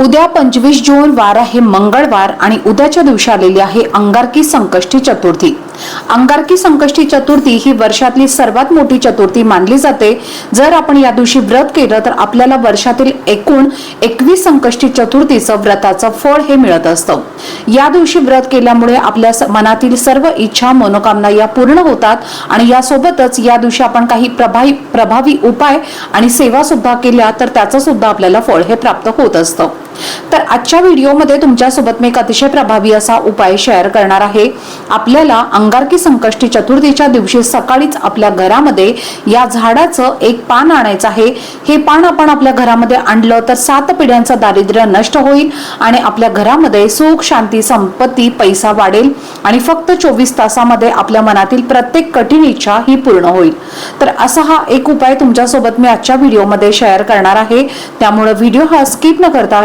उद्या पंचवीस जून वार आहे मंगळवार आणि उद्याच्या दिवशी आलेली आहे अंगारकी संकष्टी चतुर्थी. अंगारकी संकष्टी चतुर्थी ही वर्षातली सर्वात मोठी चतुर्थी मानली जाते. जर आपण या दिवशी व्रत केलं तर आपल्याला वर्षातील एकूण एकवीस संकष्टी चतुर्थीचं व्रताचं फळ हे मिळत असतं. या दिवशी व्रत केल्यामुळे आपल्या मनातील सर्व इच्छा मनोकामना या पूर्ण होतात आणि यासोबतच या दिवशी आपण काही प्रभावी प्रभावी उपाय आणि सेवा सुद्धा केल्या तर त्याचं सुद्धा आपल्याला फळ हे प्राप्त होत असतं. तर आजच्या व्हिडिओमध्ये तुमच्यासोबत मी एक अतिशय प्रभावी असा उपाय शेअर करणार आहे. आपल्याला अंगारकी संकष्टी चतुर्थीच्या दिवशी सकाळीच आपल्या घरामध्ये या झाडाचं एक पान आणायचं आहे. हे पान आपण आपल्या घरामध्ये आणलं तर सात पिढ्यांचं दारिद्र्य नष्ट होईल आणि आपल्या घरामध्ये सुख शांती संपत्ती पैसा वाढेल आणि फक्त चोवीस तासामध्ये आपल्या मनातील प्रत्येक कठीण इच्छा ही पूर्ण होईल. तर असा हा एक उपाय तुमच्यासोबत मी आजच्या व्हिडिओमध्ये शेअर करणार आहे. त्यामुळे व्हिडिओ हा स्किप न करता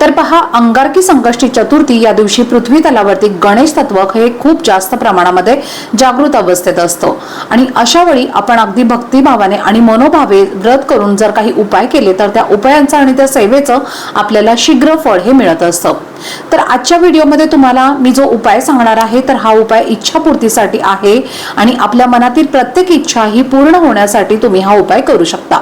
तर पहा अंगारकी संकष्टी चतुर्थी या दिवशी पृथ्वी तलावरती गणेश तत्व हे खूप जास्त प्रमाणामध्ये जागृत अवस्थेत असतं. आणि अशा वेळी आपण अगदी भक्तिभावाने आणि मनोभावे व्रत करून जर काही उपाय केले तर त्या उपायांचं आणि त्या सेवेचं आपल्याला शीघ्र फळ हे मिळत असतं. तर आजच्या व्हिडिओमध्ये तुम्हाला मी जो उपाय सांगणार आहे तर हा उपाय इच्छापूर्तीसाठी आहे आणि आपल्या मनातील प्रत्येक इच्छा ही पूर्ण होण्यासाठी तुम्ही हा उपाय करू शकता.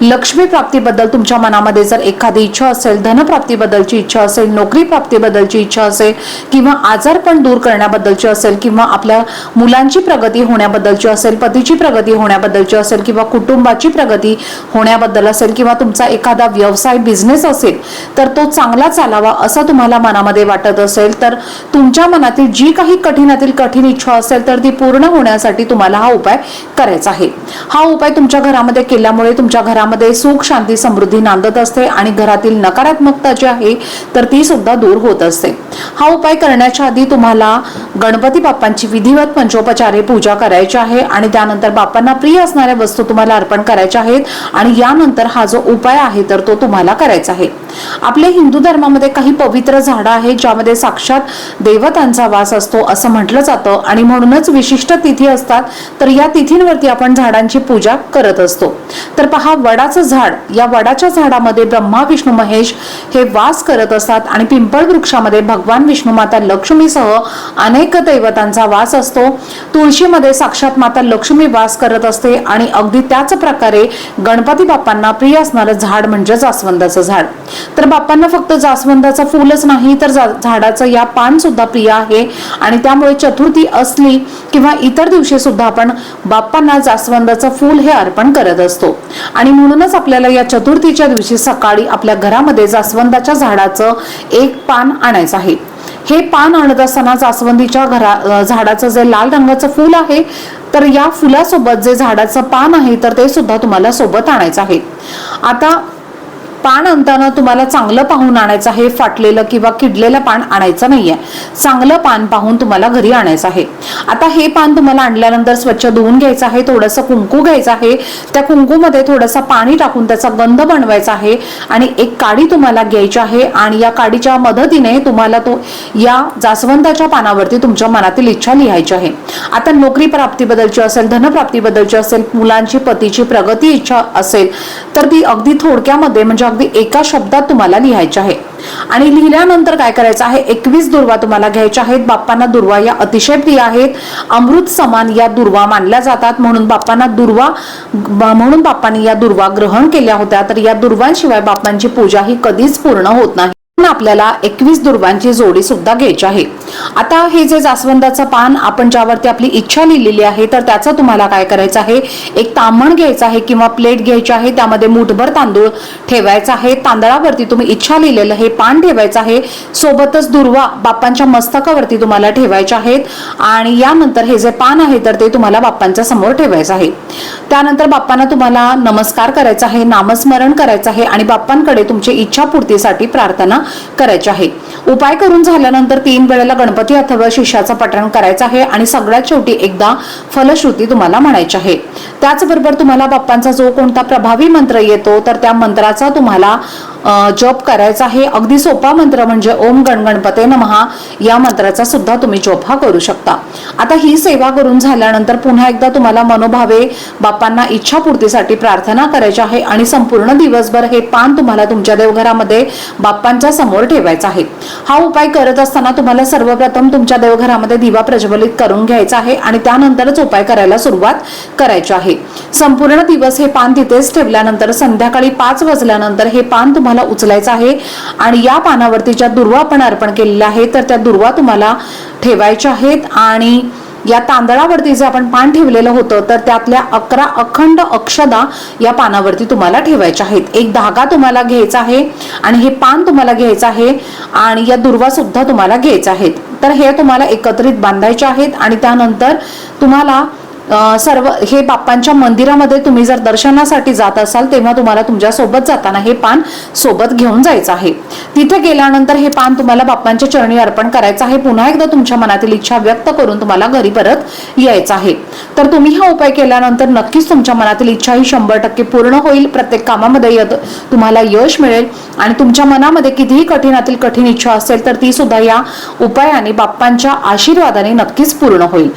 लक्ष्मी प्राप्तीबद्दल तुमच्या मनामध्ये जर एखादी इच्छा असेल धनप्राप्तीबद्दलची इच्छा असेल नोकरी प्राप्तीबद्दलची इच्छा असेल किंवा आजारपण दूर करण्याबद्दलची असेल किंवा आपल्या मुलांची प्रगती होण्याबद्दलची असेल पतीची प्रगती होण्याबद्दलची असेल किंवा कुटुंबाची प्रगती होण्याबद्दल असेल किंवा तुमचा एखादा व्यवसाय बिझनेस असेल तर तो चांगला चालावा असं तुम्हाला मनामध्ये वाटत असेल तर तुमच्या मनातील जी काही कठीणातील कठीण इच्छा असेल तर ती पूर्ण होण्यासाठी तुम्हाला हा उपाय करायचा आहे. हा उपाय तुमच्या घरामध्ये केल्यामुळे तुमच्या घरामध्ये सुख शांती समृद्धी नांदत असते आणि घरातील नकारात्मकता जी आहे तर ती सुद्धा दूर होत असते. हा उपाय करण्याच्या आधी तुम्हाला गणपती बाप्पांची विधिवत पंचोपचारे पूजा करायची आहे आणि त्यानंतर बाप्पांना प्रिय असणाऱ्या वस्तू तुम्हाला अर्पण करायच्या आहेत आणि यानंतर हा जो उपाय आहे तर तो तुम्हाला करायचा आहे. आपल्या हिंदू धर्मामध्ये काही पवित्र झाडं आहेत ज्यामध्ये साक्षात देवतांचा वास असतो असं म्हटलं जातं आणि म्हणूनच विशिष्ट तिथी असतात तर या तिथींवरती आपण झाडांची पूजा करत असतो. तर पहा वडाचं झाड या वडाच्या झाडामध्ये ब्रह्मा विष्णू महेश हे वास करत असतात आणि पिंपळ वृक्षामध्ये भगवान विष्णू माता लक्ष्मीसह अनेक दैवतांचा वास असतो. तुळशीमध्ये साक्षात माता लक्ष्मी वास करत असते आणि अगदी त्याच प्रकारे गणपती बाप्पांना प्रिय असणारं झाड म्हणजे जास्वंदाचं झाड. तर बाप्पांना फक्त जास्वंदाचं फुलच नाही तर झाडाचं या पान सुद्धा प्रिय आहे आणि त्यामुळे चतुर्थी असली किंवा इतर दिवशी सुद्धा आपण बाप्पांना जास्वंदाचं फूल हे अर्पण करत असतो. आणि म्हणूनच आपल्याला या चतुर्थीच्या दिवशी सकाळी आपल्या घरामध्ये जास्वंदाच्या झाडाचं एक पान आणायचं आहे. हे पान आणत असताना जास्वंदीच्या घरा झाडाचं जे लाल रंगाचं फूल आहे तर या फुलासोबत जे झाडाचं पान आहे तर ते सुद्धा तुम्हाला सोबत आणायचं आहे. आता पान आणताना तुम्हाला चांगलं पाहून आणायचं आहे फाटलेलं किंवा किडलेलं पान आणायचं नाहीये. चांगलं पान पाहून तुम्हाला घरी आणायचं आहे. आता हे पान तुम्हाला आणल्यानंतर स्वच्छ धुवून घ्यायचं आहे थोडंसं कुंकू घ्यायचं आहे. त्या कुंकूमध्ये थोडंसं पाणी टाकून त्याचा गंध बनवायचा आहे आणि एक काडी तुम्हाला घ्यायची आहे आणि या काडीच्या मदतीने तुम्हाला तो या जास्वंदाच्या पानावरती तुमच्या मनातील इच्छा लिहायची आहे. आता नोकरी प्राप्तीबद्दलची असेल धनप्राप्तीबद्दलची असेल मुलांची पतीची प्रगती इच्छा असेल तर ती अगदी थोडक्यामध्ये म्हणजे अगदी एका शब्दात तुम्हाला लिहायची आहे. आणि लिहिल्यानंतर काय करायचं आहे एकवीस दुर्वा तुम्हाला घ्यायच्या आहेत. बाप्पांना दुर्वा या अतिशय प्रिय आहेत. अमृत समान या दुर्वा मानल्या जातात. म्हणून बाप्पांना दुर्वा म्हणून बाप्पांनी या दुर्वा ग्रहण केल्या होत्या. तर या दुर्वांशिवाय बाप्पांची पूजा ही कधीच पूर्ण होत नाही. आपल्याला एकवीस दुर्वांची जोडी सुद्धा घ्यायची आहे. आता हे जे जास्वंदाचं पान आपण ज्यावरती आपली इच्छा लिहिलेली आहे तर त्याचं तुम्हाला काय करायचं आहे? एक तामण घ्यायचं आहे किंवा प्लेट घ्यायची आहे त्यामध्ये मुठभर तांदूळ ठेवायचा आहे. तांदळावरती तुम्ही इच्छा लिहिलेलं हे पान ठेवायचं आहे. सोबतच दुर्वा बाप्पांच्या मस्तकावरती तुम्हाला ठेवायचे आहेत. आणि यानंतर हे जे पान आहे तर ते तुम्हाला बाप्पांच्या समोर ठेवायचं आहे. त्यानंतर बाप्पांना तुम्हाला नमस्कार करायचा आहे नामस्मरण करायचं आहे आणि बाप्पांकडे तुमची इच्छापूर्तीसाठी प्रार्थना करायचे आहे. उपाय करून झाल्यानंतर तीन वेळेला गणपती अथवा शिष्याचं पठण करायचं आहे आणि सगळ्यात शेवटी एकदा फलश्रुती तुम्हाला म्हणायची आहे. त्याचबरोबर तुम्हाला बाप्पांचा जो कोणता प्रभावी मंत्र येतो तर त्या मंत्राचा तुम्हाला अ, जप करायचा आहे. अगदी सोपा मंत्र म्हणजे ओम गणगणपते नमहा. या मंत्राचा सुद्धा तुम्ही जप हा करू शकता. आता ही सेवा करून झाल्यानंतर पुन्हा एकदा तुम्हाला मनोभावे बाप्पांना इच्छापूर्तीसाठी प्रार्थना करायची आहे आणि संपूर्ण दिवसभर हे पान तुम्हाला तुमच्या देवघरामध्ये बाप्पांच्या समोर ठेवायचं आहे. हा उपाय करत असताना तुम्हाला सर्वप्रथम तुमच्या देवघरामध्ये दिवा प्रज्वलित करून घ्यायचा आहे आणि त्यानंतरच उपाय करायला सुरुवात करायची आहे. संपूर्ण दिवस हे पान तिथेच ठेवल्यानंतर संध्याकाळी पाच वाजल्यानंतर हे पान तुम्हाला उचलायचं आहे. आणि या पानावरती ज्या दुर्वा आपण अर्पण केलेल्या आहेत तर त्या दुर्वा तुम्हाला ठेवायच्या आहेत. आणि या तांदळावरती जे आपण पान ठेवलेलं होतं तर त्यातल्या अकरा अखंड अक्षदा या पानावरती तुम्हाला ठेवायच्या आहेत. एक धागा तुम्हाला घ्यायचा आहे आणि हे पान तुम्हाला घ्यायचं आहे आणि या दुर्वा सुद्धा तुम्हाला घ्यायच्या आहेत. तर हे तुम्हाला एकत्रित बांधायचे आहेत आणि त्यानंतर तुम्हाला सर्व हे बाप्पांच्या मंदिरामध्ये तुम्ही जर दर्शनासाठी जात असाल तेव्हा तुम्हाला तुमच्यासोबत जाताना हे पान सोबत घेऊन जायचं आहे. तिथे गेल्यानंतर हे पान तुम्हाला बाप्पांच्या चरणी अर्पण करायचं आहे. पुन्हा एकदा तुमच्या मनातील इच्छा व्यक्त करून तुम्हाला घरी परत यायचं आहे. तर तुम्ही हा उपाय केल्यानंतर नक्कीच तुमच्या मनातील इच्छा ही शंभर टक्के पूर्ण होईल. प्रत्येक कामामध्ये तुम्हाला यश मिळेल. आणि तुमच्या मनामध्ये कितीही कठीणातील कठीण इच्छा असेल तर ती सुद्धा या उपायाने बाप्पांच्या आशीर्वादाने नक्कीच पूर्ण होईल.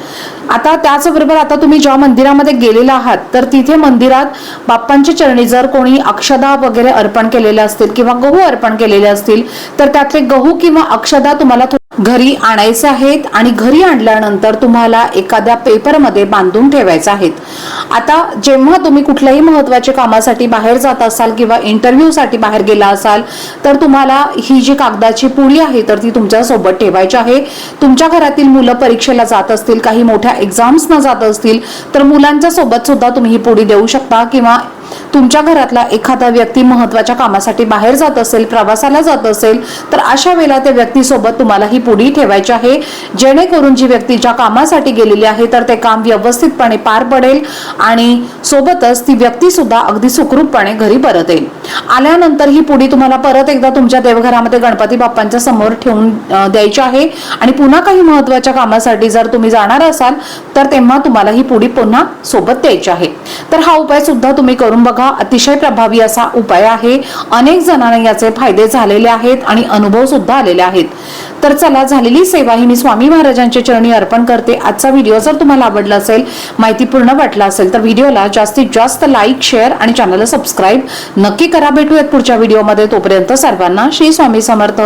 आता त्याचबरोबर आता तुम्ही ज्या मंदिरामध्ये गेलेला आहात तर तिथे मंदिरात बाप्पांच्या चरणी जर कोणी अक्षदा वगैरे अर्पण केलेले असतील किंवा गहू अर्पण केलेले असतील तर त्यातले गहू किंवा अक्षदा तुम्हाला घरी आणायचे आहेत आणि घरी आणल्यानंतर तुम्हाला एखाद्या पेपरमध्ये बांधून ठेवायचे आहेत. आता जेव्हा तुम्ही कुठल्याही महत्त्वाच्या कामासाठी बाहेर जात असाल किंवा इंटरव्ह्यूसाठी बाहेर गेला असाल तर तुम्हाला ही जी कागदाची पुडी आहे तर ती तुमच्यासोबत ठेवायची आहे. तुमच्या घरातील मुलं परीक्षेला जात असतील काही मोठ्या एक्झाम्सना जात असतील तर मुलांच्या सोबत सुद्धा तुम्ही ही पुडी देऊ शकता किंवा तुमच्या घरातला एखादा व्यक्ती महत्त्वाच्या कामासाठी बाहेर जात असेल प्रवासाला जात असेल तर अशा वेळेला त्या व्यक्तीसोबत तुम्हाला ही पुढी ठेवायची आहे. जेणेकरून जी व्यक्ती ज्या कामासाठी गेलेली आहे तर ते काम व्यवस्थितपणे पार पडेल आणि सोबतच ती व्यक्ती सुद्धा अगदी सुखरूपपणे घरी परत येईल आल्यानंतर ही पुढी तुम्हाला परत एकदा तुमच्या देवघरामध्ये गणपती बाप्पांच्या समोर ठेवून द्यायची आहे. आणि पुन्हा काही महत्त्वाच्या कामासाठी जर तुम्ही जाणार असाल तर तेव्हा तुम्हाला ही पुढी पुन्हा सोबत द्यायची आहे. तर हा उपाय सुद्धा तुम्ही करून करून बघा. अतिशय प्रभावी असा उपाय आहे. अनेक जणांना याचे फायदे झालेले आहेत आणि अनुभव सुद्धा आलेले आहेत. तर चला झालेली सेवा ही मी स्वामी महाराजांच्या चरणी अर्पण करते. आजचा व्हिडिओ जर तुम्हाला आवडला असेल माहितीपूर्ण वाटला असेल तर व्हिडिओला जास्तीत जास्त लाईक शेअर आणि चॅनलला सबस्क्राईब नक्की करा. भेटूयात पुढच्या व्हिडिओमध्ये. तोपर्यंत सर्वांना श्री स्वामी समर्थ.